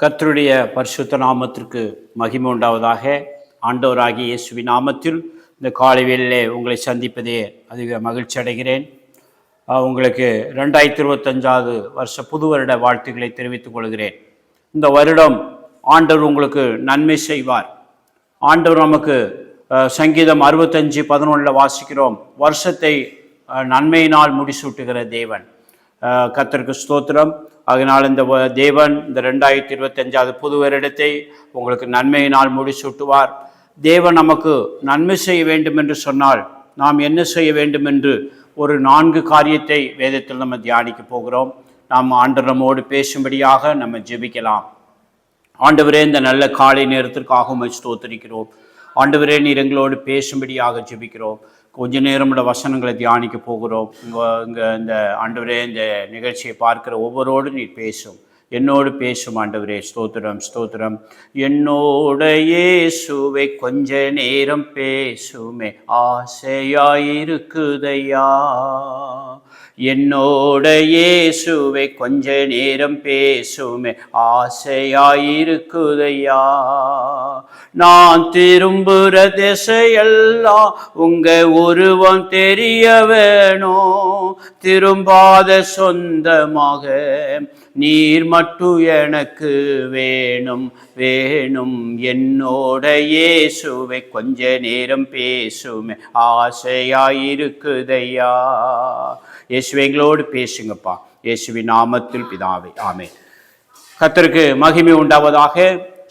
கர்த்தருடைய பரிசுத்த நாமத்திற்கு மகிமை உண்டாவதாக. ஆண்டவராகிய இயேசுவின் நாமத்தில் இந்த காலை வேளையிலே உங்களை சந்திப்பதே அதிக மகிழ்ச்சி அடைகிறேன். உங்களுக்கு ரெண்டாயிரத்தி இருபத்தஞ்சாவது வருஷ புது வருட வாழ்த்துக்களை தெரிவித்துக் கொள்கிறேன். இந்த வருடம் ஆண்டவர் உங்களுக்கு நன்மை செய்வார். ஆண்டவர் நமக்கு சங்கீதம் அறுபத்தஞ்சு பதினொன்றில் வாசிக்கிறோம் வருஷத்தை நன்மையினால் முடிசூட்டுகிற தேவன். கத்திற்கு ஸ்தோத்திரம். அதனால் இந்த தேவன் இந்த ரெண்டாயிரத்தி இருபத்தஞ்சாவது புது வருடத்தை உங்களுக்கு நன்மையினால் முடிசூட்டுவார். தேவன் நமக்கு நன்மை செய்ய வேண்டும் என்று சொன்னால் நாம் என்ன செய்ய வேண்டும் என்று ஒரு நான்கு காரியத்தை வேதத்தில் நம்ம தியானிக்க போகிறோம். நாம் ஆண்டவர் நம்மோடு பேசும்படியாக நம்ம ஜெபிக்கலாம். ஆண்டவரே இந்த நல்ல காலை நேரத்திற்காக உம்மை ஸ்தோத்திரிக்கிறோம். ஆண்டவரே நீர் எங்களோடு பேசும்படியாக ஜெபிக்கிறோம். கொஞ்ச நேரம் இந்த வசனங்களை தியானிக்க போகிறோம். இங்கே இங்கே இந்த ஆண்டவரே இந்த நிகழ்ச்சியை பார்க்குற ஒவ்வொருவரோடும் நீர் பேசும். என்னோடு பேசும் ஆண்டவரே ஸ்தோத்திரம் ஸ்தோத்திரம். என்னோட இயேசுவை கொஞ்ச நேரம் பேசுமே. ஆசையாயிருக்குதையா? என்னோட இயேசுவை கொஞ்ச நேரம் பேசுமே. ஆசையாயிருக்குதையா? நான் திரும்புற திசையெல்லாம் உங்க உருவம் தெரிய வேணும். திரும்பாத சொந்தமாக நீர் மட்டும் எனக்கு வேணும் வேணும் என்னோட இயேசுவை. கொஞ்ச நேரம் பேசுமே ஆசையாயிருக்குதையா? இயேசுவை எங்களோடு பேசுங்கப்பா. இயேசுவி நாமத்தில் பிதாவை ஆமே கத்தருக்கு மகிமை உண்டாவதாக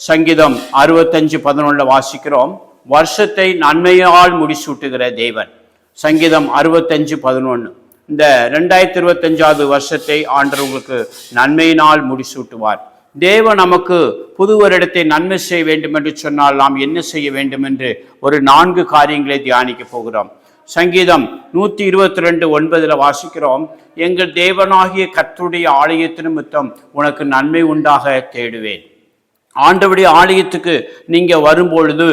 சங்கீதம் அறுபத்தஞ்சு பதினொன்றில் வாசிக்கிறோம். வருஷத்தை நன்மையால் முடிசூட்டுகிற தேவன். சங்கீதம் அறுபத்தஞ்சு பதினொன்று இந்த ரெண்டாயிரத்தி இருபத்தஞ்சாவது வருஷத்தை ஆண்டர் உங்களுக்கு நன்மையினால் முடிசூட்டுவார். தேவன் நமக்கு புது வருடத்தை நன்மை செய்ய வேண்டும் என்று சொன்னால் நாம் என்ன செய்ய வேண்டும் என்று ஒரு நான்கு காரியங்களை தியானிக்க போகிறோம். சங்கீதம் நூற்றி இருபத்தி ரெண்டு ஒன்பதில் வாசிக்கிறோம் எங்கள் தேவனாகிய கத்துடைய ஆலயத்தின் மித்தம் உனக்கு நன்மை உண்டாக தேடுவேன். ஆண்டவருடைய ஆலயத்துக்கு நீங்கள் வரும்பொழுது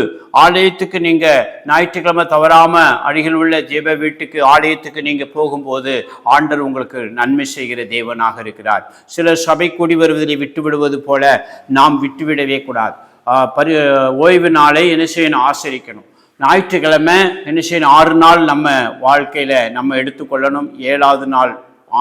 ஆலயத்துக்கு நீங்கள் ஞாயிற்றுக்கிழமை தவறாம அருகில் உள்ள ஜெப வீட்டுக்கு ஆலயத்துக்கு நீங்கள் போகும்போது ஆண்டர் உங்களுக்கு நன்மை செய்கிற தேவனாக இருக்கிறார். சிலர் சபை கூடி வருவதை விட்டு விடுவது போல நாம் விட்டுவிடவே கூடாது. பரி ஓய்வு நாளை என்ன செய்யணும் ஆசரிக்கணும். ஞாயிற்றுக்கிழமை என்ன செய்யணும் ஆறு நாள் நம்ம வாழ்க்கையில் நம்ம எடுத்துக்கொள்ளணும். ஏழாவது நாள்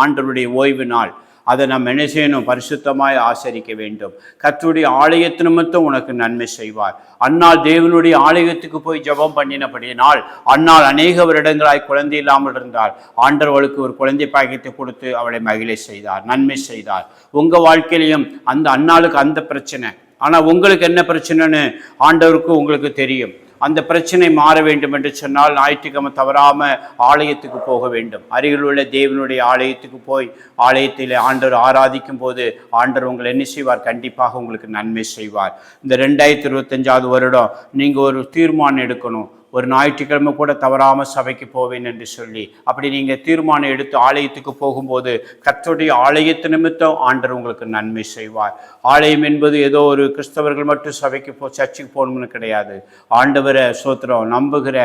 ஆண்டருடைய ஓய்வு நாள். அதை நம்ம என்ன செய்யணும்? பரிசுத்தமாய் ஆசரிக்க வேண்டும். கர்த்தருடைய ஆலயத்து நிமித்தம் உனக்கு நன்மை செய்வார். அன்னால் தேவனுடைய ஆலயத்துக்கு போய் ஜெபம் பண்ணினபடியினால் அன்னால் அநேக வருடங்களாய் குழந்தை இல்லாமல் இருந்தால் ஆண்டவர்களுக்கு ஒரு குழந்தை பாக்கியத்தை கொடுத்து அவளை மகிழை செய்தார் நன்மை செய்தார். உங்கள் வாழ்க்கையிலையும் அந்த அன்னாளுக்கு அந்த பிரச்சனை. ஆனால் உங்களுக்கு என்ன பிரச்சனைன்னு ஆண்டவருக்கு உங்களுக்கு தெரியும். அந்த பிரச்சனை மாற வேண்டும் என்று சொன்னால் ஞாயிற்றுக்கிழமை தவறாமல் ஆலயத்துக்கு போக வேண்டும். அருகில் உள்ள தேவனுடைய ஆலயத்துக்கு போய் ஆலயத்தில் ஆண்டவர் ஆராதிக்கும் போது ஆண்டவர் உங்களை என்ன செய்வார்? கண்டிப்பாக உங்களுக்கு நன்மை செய்வார். இந்த ரெண்டாயிரத்தி இருபத்தஞ்சாவது வருடம் நீங்கள் ஒரு தீர்மானம் எடுக்கணும். ஒரு ஞாயிற்றுக்கிழமை கூட தவறாமல் சபைக்கு போவேன் என்று சொல்லி அப்படி நீங்கள் தீர்மானம் எடுத்து ஆலயத்துக்கு போகும்போது கத்தோடைய ஆலயத்து நிமித்தம் ஆண்டவர் உங்களுக்கு நன்மை செய்வார். ஆலயம் என்பது ஏதோ ஒரு கிறிஸ்தவர்கள் மட்டும் சபைக்கு போ சர்ச்சுக்கு போகணும்னு கிடையாது. ஆண்டவரை சோத்திரம் நம்புகிற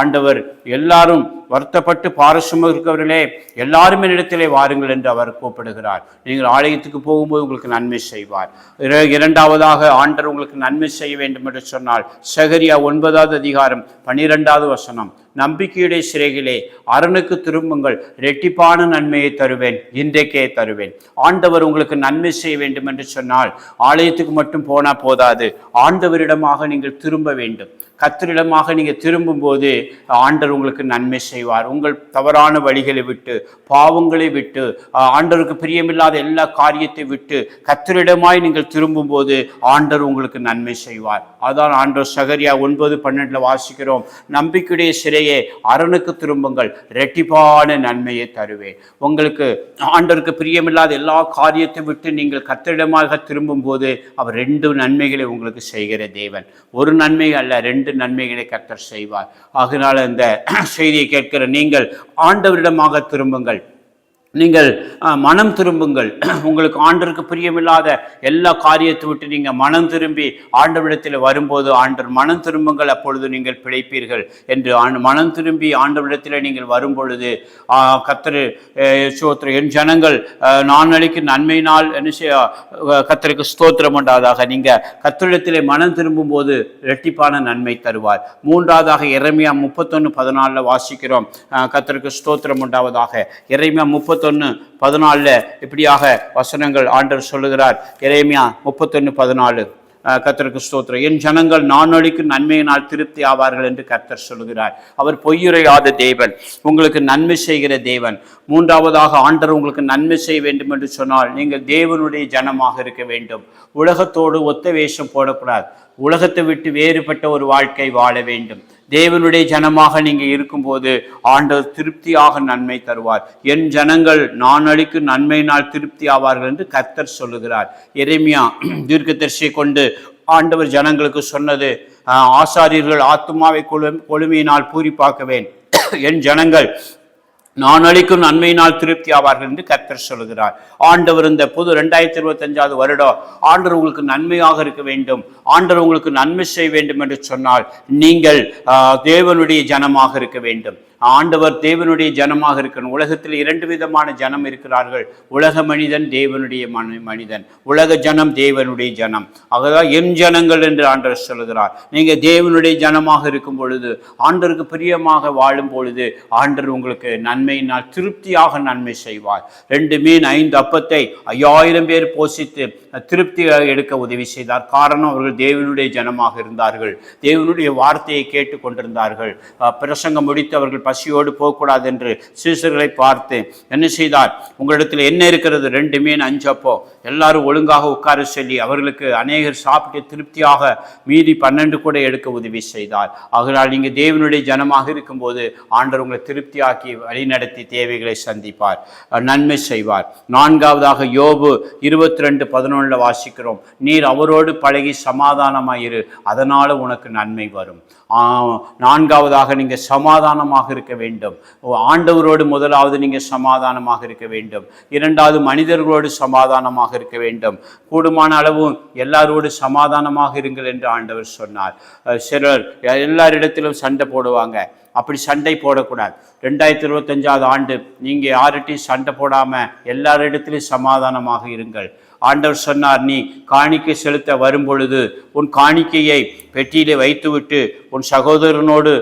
ஆண்டவர் எல்லாரும் வருத்தப்பட்டு பாரசும இருக்கவர்களே எல்லாரும் என்னிடத்திலே வாருங்கள் என்று அவர் கூப்பிடுகிறார். நீங்கள் ஆலயத்துக்கு போகும்போது உங்களுக்கு நன்மை செய்வார். இர- இரண்டாவதாக ஆண்டர் உங்களுக்கு நன்மை செய்ய வேண்டும் என்று சொன்னால் சகரியா ஒன்பதாவது அதிகாரம் பன்னிரெண்டாவது வசனம். நம்பிக்கையுடைய சிறைகளே அரணுக்கு திரும்புங்கள். ரெட்டிப்பான நன்மையை தருவேன். இன்றைக்கே தருவேன். ஆண்டவர் உங்களுக்கு நன்மை செய்ய வேண்டும் என்று சொன்னால் ஆலயத்துக்கு மட்டும் போனா போதாது. ஆண்டவரிடமாக நீங்கள் திரும்ப வேண்டும். கத்தரிடமாக நீங்கள் திரும்பும்போது ஆண்டவர் உங்களுக்கு நன்மை செய்வார். உங்கள் தவறான வழிகளை விட்டு பாவங்களை விட்டு ஆண்டவருக்கு பிரியமில்லாத எல்லா காரியத்தை விட்டு கத்தரிடமாய் நீங்கள் திரும்பும்போது ஆண்டவர் உங்களுக்கு நன்மை செய்வார். அதான் ஆண்டவர் சகரியா ஒன்பது பன்னெண்டுல வாசிக்கிறோம். நம்பிக்கையுடைய சிறை சிறையே அரணுக்கு திரும்புங்கள். ரெட்டிப்பான நன்மையை தருவேன். உங்களுக்கு ஆண்டவருக்கு பிரியமில்லாத எல்லா காரியத்தை விட்டு நீங்கள் கத்தரிடமாக திரும்பும்போது அவர் ரெண்டு நன்மைகளை உங்களுக்கு செய்கிற தேவன். ஒரு நன்மை அல்ல ரெண்டு நன்மைகளை கத்தர் செய்வார். ஆகினால இந்த செய்தியை கேட்கிற நீங்கள் ஆண்டவரிடமாக திரும்புங்கள். நீங்கள் மனம் திரும்புங்கள். உங்களுக்கு ஆண்டருக்கு பிரியமில்லாத எல்லா காரியத்தை விட்டு நீங்கள் மனம் திரும்பி ஆண்டவிடத்தில் வரும்போது ஆண்டர் மனம் திரும்புங்கள் அப்பொழுது நீங்கள் பிழைப்பீர்கள் என்று ஆண்டு மனம் திரும்பி ஆண்டவிடத்தில் நீங்கள் வரும் பொழுது கத்தரு சோத்திர என் ஜனங்கள் நான் அளிக்கும் நன்மையினால் என்ன செய்ய கத்தருக்கு ஸ்தோத்திரம் உண்டாவதாக. நீங்கள் கத்தரிடத்திலே மனம் திரும்பும் போது இரட்டிப்பான நன்மை தருவார். மூன்றாவதாக இறைமையா முப்பத்தொன்று பதினாலில் வாசிக்கிறோம். கத்தருக்கு ஸ்தோத்திரம் உண்டாவதாக. இறைமையா முப்பத்தொன்று பதினாலில் இப்படியாக வசனங்கள் ஆண்டர் சொல்லுகிறார். இறைமையா முப்பத்தொன்று பதினாலு. கத்தருக்கு ஸ்தோத்திரம். என் ஜனங்கள் நானொழிக்கு நன்மையினால் திருப்தி ஆவார்கள் என்று கர்த்தர் சொல்கிறார் அவர் பொய்யுரையாத தேவன் உங்களுக்கு நன்மை செய்கிற தேவன். மூன்றாவதாக ஆண்டர் உங்களுக்கு நன்மை செய்ய வேண்டும் என்று சொன்னால் நீங்கள் தேவனுடைய ஜனமாக இருக்க வேண்டும். உலகத்தோடு ஒத்த வேஷம் போடக்கூடாது. உலகத்தை விட்டு வேறுபட்ட ஒரு வாழ்க்கை வாழ வேண்டும். தேவனுடைய ஜனமாக நீங்க இருக்கும்போது ஆண்டவர் திருப்தியாக நன்மை தருவார். என் ஜனங்கள் நான் அளிக்கும் நன்மையினால் திருப்தி ஆவார்கள் என்று கர்த்தர் சொல்லுகிறார். எரேமியா தீர்க்கதரிசியை கொண்டு ஆண்டவர் ஜனங்களுக்கு சொன்னது ஆசாரியர்கள் ஆத்துமாவை கொழு கொழுமையினால் பூரிப்பாக்குவேன். என் ஜனங்கள் நான் அளிக்கும் நன்மையினால் திருப்தி ஆவார்கள் என்று கர்த்தர் சொல்கிறார். ஆண்டவர் இந்த புது ரெண்டாயிரத்தி இருபத்தஞ்சாவது வருடம் ஆண்டவர் உங்களுக்கு நன்மையாக இருக்க வேண்டும் ஆண்டவர் உங்களுக்கு நன்மை செய்ய வேண்டும் என்று சொன்னால் நீங்கள் ஆஹ், தேவனுடைய ஜனமாக இருக்க வேண்டும். ஆண்டவர் தேவனுடைய ஜனமாக இருக்கணும். உலகத்தில் இரண்டு விதமான ஜனம் இருக்கிறார்கள். உலக மனிதன் தேவனுடைய மனிதன். உலக ஜனம் தேவனுடைய ஜனம். ஆகதான் என் ஜனங்கள் என்று ஆண்டவர் சொல்கிறார். நீங்கள் தேவனுடைய ஜனமாக இருக்கும் பொழுது ஆண்டருக்கு பிரியமாக வாழும் பொழுது ஆண்டவர் உங்களுக்கு நன்மை நன்மையினால் திருப்தியாக நன்மை செய்வார் ரெண்டு மீன் ஐந்து அப்பத்தை ஐயாயிரம் பேர் போஷித்து திருப்தி எடுக்க உதவி செய்தார். காரணம் அவர்கள் தேவனுடைய ஜனமாக இருந்தார்கள். தேவனுடைய வார்த்தையை கேட்டு கொண்டிருந்தார்கள். பிரசங்கம் முடித்து அவர்கள் பசியோடு போகக்கூடாது என்று சீசர்களை பார்த்து என்ன செய்தார்? உங்களிடத்தில் என்ன இருக்கிறது? ரெண்டு மீன் அஞ்சு அப்போ. எல்லாரும் ஒழுங்காக உட்கார சொல்லி அவர்களுக்கு அநேகர் சாப்பிட்டு திருப்தியாக மீதி பன்னெண்டு கூட எடுக்க உதவி செய்தார். ஆகையால் நீங்கள் தேவனுடைய ஜனமாக இருக்கும்போது ஆண்டவர் உங்களை திருப்தியாக்கி வழி வழிநடத்தி தேவைகளை சந்திப்பார். நன்மை செய்வார். நான்காவதாக யோபு இருபத்தி ரெண்டு பதினொன்றில் வாசிக்கிறோம். நீர் அவரோடு பழகி சமாதானமாயிரு. அதனால் உனக்கு நன்மை வரும். நான்காவதாக நீங்கள் சமாதானமாக இருக்க வேண்டும். ஆண்டவரோடு முதலாவது நீங்கள் சமாதானமாக இருக்க வேண்டும். இரண்டாவது மனிதர்களோடு சமாதானமாக இருக்க வேண்டும். கூடுமான அளவு எல்லாரோடு சமாதானமாக இருங்கள் என்று ஆண்டவர் சொன்னார். சிலர் எல்லாரிடத்திலும் சண்டை போடுவாங்க. அப்படி சண்டை போடக்கூடாது. ரெண்டாயிரத்தி இருபத்தஞ்சாவது ஆண்டு நீங்கள் யார்கிட்டையும் சண்டை போடாமல் எல்லார் இடத்துலையும் சமாதானமாக இருங்கள். ஆண்டவர் சொன்னார் நீ காணிக்கை செலுத்த வரும் பொழுது உன் காணிக்கையை பெட்டியிலே வைத்துவிட்டு உன் சகோதரனோடு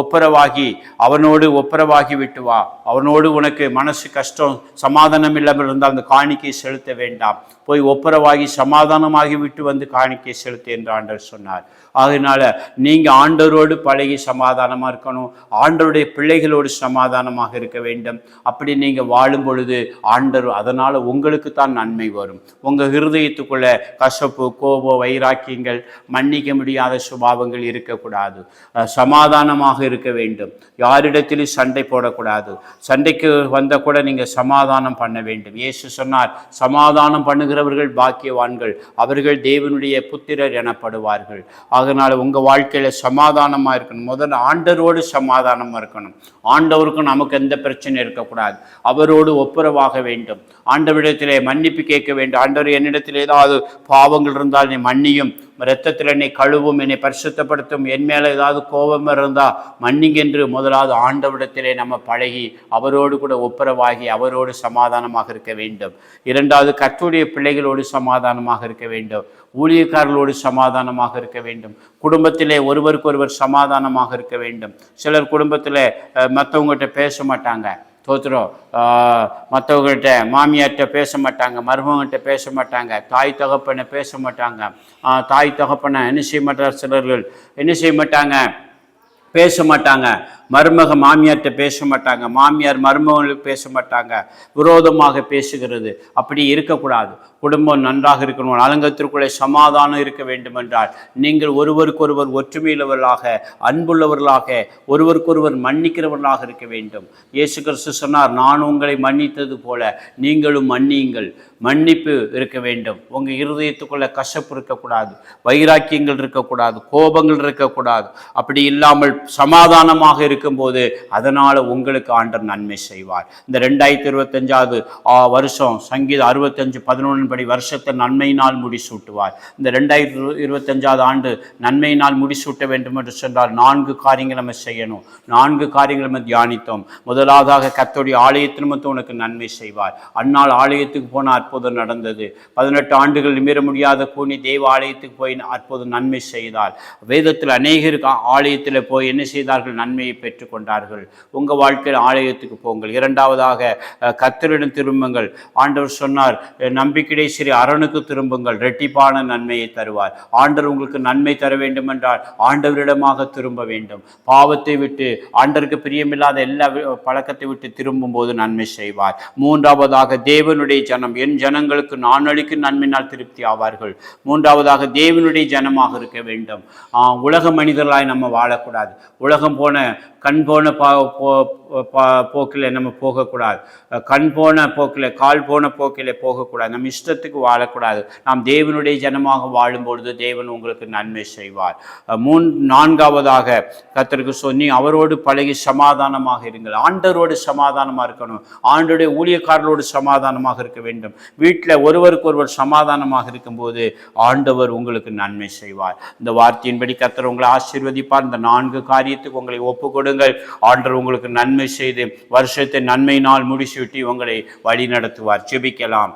ஒப்புரவாகி அவனோடு ஒப்புரவாகி விட்டு வா. அவனோடு உனக்கு மனசு கஷ்டம் சமாதானம் இல்லாமல் இருந்தால் அந்த காணிக்கை செலுத்த வேண்டாம். போய் ஒப்புரவாகி சமாதானமாகி விட்டு வந்து காணிக்கை செலுத்து என்று ஆண்டவர் சொன்னார். அதனால நீங்கள் ஆண்டவரோடு பழகி சமாதானமாக இருக்கணும். ஆண்டவருடைய பிள்ளைகளோடு சமாதானமாக இருக்க வேண்டும். அப்படி நீங்கள் வாழும் பொழுது ஆண்டவர் அதனால் உங்களுக்கு தான் நன்மை வரும். உங்கள் ஹிருதயத்துக்குள்ள கசப்பு கோபம் வைராக்கியங்கள் மன்னிக்க முடியாத சுபாவங்கள் இருக்கக்கூடாது. சமாதானமாக இருக்க வேண்டும். யாரிடத்திலும் சண்டை போடக்கூடாது. சண்டைக்கு வந்த கூட நீங்கள் சமாதானம் பண்ண வேண்டும். இயேசு சொன்னார் சமாதானம் பண்ணுகிறவர்கள் பாக்கியவான்கள். அவர்கள் தேவனுடைய புத்திரர் எனப்படுவார்கள். அதனால் உங்கள் வாழ்க்கையில் சமாதானமாக இருக்கணும். முதல்ல ஆண்டரோடு சமாதானமாக இருக்கணும். ஆண்டவருக்கும் நமக்கு எந்த பிரச்சனையும் இருக்கக்கூடாது. அவரோடு ஒப்புரவாக வேண்டும். ஆண்டவரிடத்திலே மன்னிப்பு கேட்க வேண்டும். ஆண்ட ஆண்டவர் என்னிடத்தில் ஏதாவது பாவங்கள் இருந்தால் நீ மன்னியும். இரத்தத்தில் என்னை கழுவும் என்னை பரிசுத்தப்படுத்தும். என் மேலே ஏதாவது கோபம் இருந்தால் மன்னிங்க என்று முதலாவது ஆண்டவிடத்திலே நம்ம பழகி அவரோடு கூட ஒப்புரவாகி அவரோடு சமாதானமாக இருக்க வேண்டும். இரண்டாவது கர்த்தருடைய பிள்ளைகளோடு சமாதானமாக இருக்க வேண்டும். ஊழியக்காரர்களோடு சமாதானமாக இருக்க வேண்டும். குடும்பத்திலே ஒருவருக்கொருவர் சமாதானமாக இருக்க வேண்டும். சிலர் குடும்பத்தில் மற்றவங்ககிட்ட பேச மாட்டாங்க. தோத்துறோம். மற்றவங்கள்ட்ட மாமியார்கிட்ட பேச மாட்டாங்க மருமகன்கிட்ட பேச மாட்டாங்க தாய் தகப்பனை பேச மாட்டாங்க. தாய் தகப்பனை என்ன செய்ய மாட்டார் சிலர்கள்? என்ன செய்ய மாட்டாங்க? பேச மாட்டாங்க மருமக மாமியார்கிட்ட பேச மாட்டாங்க மாமியார் மருமகளுக்கு பேச மாட்டாங்க விரோதமாக பேசுகிறது. அப்படி இருக்கக்கூடாது. குடும்பம் நன்றாக இருக்கணும். அலங்கத்திற்குள்ளே சமாதானம் இருக்க வேண்டும் என்றால் நீங்கள் ஒருவருக்கொருவர் ஒற்றுமையுள்ளவர்களாக அன்புள்ளவர்களாக ஒருவருக்கொருவர் மன்னிக்கிறவர்களாக இருக்க வேண்டும். இயேசு கிறிஸ்து சொன்னார் நான் உங்களை மன்னித்தது போல நீங்களும் மன்னியுங்கள். மன்னிப்பு இருக்க வேண்டும். உங்கள் இருதயத்துக்குள்ள கசப்பு இருக்கக்கூடாது. வைராக்கியங்கள் இருக்கக்கூடாது. கோபங்கள் இருக்கக்கூடாது. அப்படி இல்லாமல் சமாதானமாக இருக்கும்போது அதனால் உங்களுக்கு ஆண்டர் நன்மை செய்வார். இந்த ரெண்டாயிரத்தி இருபத்தஞ்சாவது வருஷம் சங்கீதம் அறுபத்தஞ்சு பதினொன்று படி வருஷத்தை நன்மையினால் முடிசூட்டுவார். இந்த ரெண்டாயிரத்தி இருபத்தஞ்சாவது ஆண்டு நன்மையினால் முடிசூட்ட வேண்டும் என்று சொன்னால் நான்கு காரியங்கள் நம்ம செய்யணும். நான்கு காரியங்கள் நம்ம தியானித்தோம். முதலாவதாக கத்தோடைய ஆலயத்தின் மட்டும் உனக்கு நன்மை செய்வார். அந்நாள் ஆலயத்துக்கு போனார். அற்புதம் நடந்தது. பதினெட்டு ஆண்டுகள் நிமிர முடியாத கூனி தெய்வ ஆலயத்துக்கு போய் அற்புதம் நன்மை செய்தால் வேதத்தில் அநேகருக்கு ஆலயத்தில் போய் என்ன செய்தார்கள்? நன்மையை பெற்றுக்கொண்டார்கள் உங்கள் வாழ்க்கையில் ஆலயத்துக்கு போங்கள். இரண்டாவதாக கத்தரிடம் திரும்புங்கள். ஆண்டவர் சொன்னார் நம்பிக்கையை சரி அரணுக்கு திரும்புங்கள். ரெட்டிப்பான நன்மையை தருவார். ஆண்டவர் உங்களுக்கு நன்மை தர வேண்டும் என்றால் ஆண்டவரிடமாக திரும்ப வேண்டும். பாவத்தை விட்டு ஆண்டருக்கு பிரியமில்லாத எல்லா பழக்கத்தை விட்டு திரும்பும் போது நன்மை செய்வார். மூன்றாவதாக தேவனுடைய ஜனம் என் ஜனங்களுக்கு நான் அளிக்கும் நன்மையினால் திருப்தி ஆவார்கள். மூன்றாவதாக தேவனுடைய ஜனமாக இருக்க வேண்டும். உலக மனிதர்களாய் நம்ம வாழக்கூடாது. உலகம் போன கண் போன பா போக்கில் நம்ம போகக்கூடாது. கண் போன போக்கில் கால் போன போக்கில் போகக்கூடாது. நம்ம இஷ்டத்துக்கு வாழக்கூடாது. நாம் தேவனுடைய ஜனமாக வாழும்பொழுது தேவன் உங்களுக்கு நன்மை செய்வார். மூன் நான்காவதாக கத்தருக்கு சொன்னி அவரோடு பழகி சமாதானமாக இருங்கள். ஆண்டரோடு சமாதானமாக இருக்கணும். ஆண்டுடைய ஊழியக்காரர்களோடு சமாதானமாக இருக்க வேண்டும். வீட்டில் ஒருவருக்கு ஒருவர் சமாதானமாக இருக்கும்போது ஆண்டவர் உங்களுக்கு நன்மை செய்வார். இந்த வார்த்தையின்படி கத்தர் உங்களை ஆசீர்வதிப்பார். இந்த நான்கு காரியத்துக்கு உங்களை ஒப்பு கொடுங்கள் ஆண்டவர் உங்களுக்கு நன்மை செய்து வருஷத்தை நன்மையினால் முடிச்சுவிட்டு உங்களை வழி நடத்துவார் ஜெபிக்கலாம்.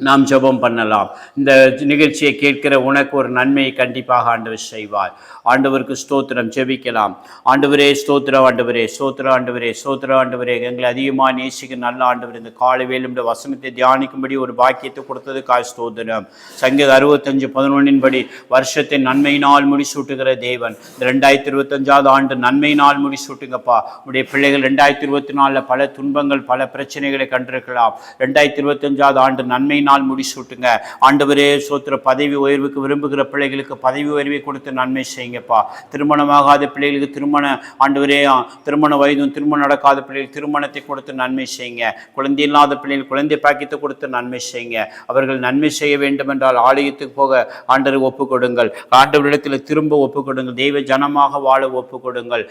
நாம் ஜெபம் பண்ணலாம். இந்த நிகழ்ச்சியை கேட்கிற உனக்கு ஒரு நன்மையை கண்டிப்பாக ஆண்டவர் செய்வார். ஆண்டவருக்கு ஸ்தோத்திரம் ஜெபிக்கலாம். ஆண்டவரே ஸ்தோத்திரம் ஆண்டவரே ஸ்தோத்திர ஆண்டவரே ஸ்தோத்திர ஆண்டவரே. எங்களை அதிகமாக நேசிக்க நல்ல ஆண்டவர் இந்த காலை வேலும் வசனத்தை தியானிக்கும்படி ஒரு பாக்கியத்தை கொடுத்ததுக்காக ஸ்தோத்திரம். சங்கீத அறுபத்தஞ்சு பதினொன்றின்படி படி வருஷத்தை நன்மையினால் முடிசூட்டுகிற தேவன். இந்த ரெண்டாயிரத்தி இருபத்தஞ்சாவது ஆண்டு நன்மையினால் முடிசூட்டுங்கப்பா. உடைய பிள்ளைகள் ரெண்டாயிரத்தி இருபத்தி நாலில் பல துன்பங்கள் பல பிரச்சனைகளை கண்டிருக்கலாம். ரெண்டாயிரத்தி இருபத்தஞ்சாவது ஆண்டு நன்மை நாள் முடிசூட்டுங்க. ஆண்டவரே சோத்திர பதவி உயர்வுக்கு விரும்புகிற பிள்ளைகளுக்கு பதவி உயர்வை கொடுத்து நன்மை செய்யுங்கப்பா. திருமணமாகாத பிள்ளைகளுக்கு திருமண ஆண்டவரே திருமண வயதும் திருமணம் நடக்காத பிள்ளைகளுக்கு திருமணத்தை கொடுத்து நன்மை செய்யுங்க. குழந்தை இல்லாத பிள்ளைகள் குழந்தை பாக்கியத்தை கொடுத்து நன்மை செய்யுங்க. அவர்கள் நன்மை செய்ய வேண்டும் என்றால் ஆலயத்துக்கு போக ஆண்டரை ஒப்பு கொடுங்கள் ஆண்டவரிடத்தில் திரும்ப ஒப்பு கொடுங்கள் தெய்வ ஜனமாக வாழ ஒப்பு கொடுங்கள்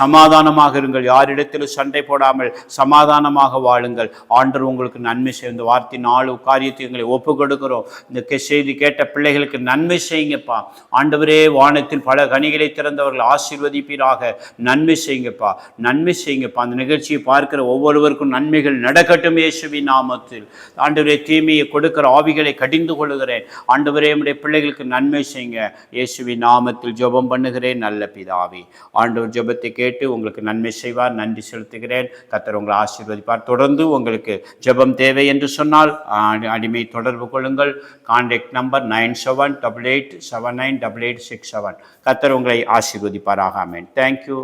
சமாதானமாக இருங்கள். யாரிடத்திலும் சண்டை போடாமல் சமாதானமாக வாழுங்கள். ஆண்டவர் உங்களுக்கு நன்மை செய்யும். வார்த்தை நாலு காரியத்தை எங்களை ஒப்பு கொடுக்கிறோம் இந்த செய்தி கேட்ட பிள்ளைகளுக்கு நன்மை செய்யுங்கப்பா. ஆண்டவரே வானத்தில் பல கனிகளை திறந்தவர்கள் ஆசீர்வதிப்பீராக. நன்மை செய்யுங்கப்பா. நன்மை செய்யுங்கப்பா. அந்த நிகழ்ச்சியை பார்க்கிற ஒவ்வொருவருக்கும் நன்மைகள் நடக்கட்டும் இயேசுவி நாமத்தில். ஆண்டவரே தீமையை கொடுக்கிற ஆவிகளை கடிந்து கொள்கிறேன் ஆண்டவரே நம்முடைய பிள்ளைகளுக்கு நன்மை செய்யுங்க. இயேசுவி நாமத்தில் ஜெபம் பண்ணுகிறேன் நல்ல பிதாவி. ஆண்டவர் ஜெபத்தை கேட்டு உங்களுக்கு நன்மை செய்வார் நன்றி செலுத்துகிறேன். கத்தர் உங்களை ஆசீர்வதிப்பார். தொடர்ந்து உங்களுக்கு ஜெபம் தேவை என்று சொன்னால் அடிமை தொடர்பு கொள்ளுங்கள். Contact number nine seven double eight seven nine double eight six seven கத்தர் உங்களை ஆசீர்வதிப்பாராக. ஆமென் தேங்க்யூ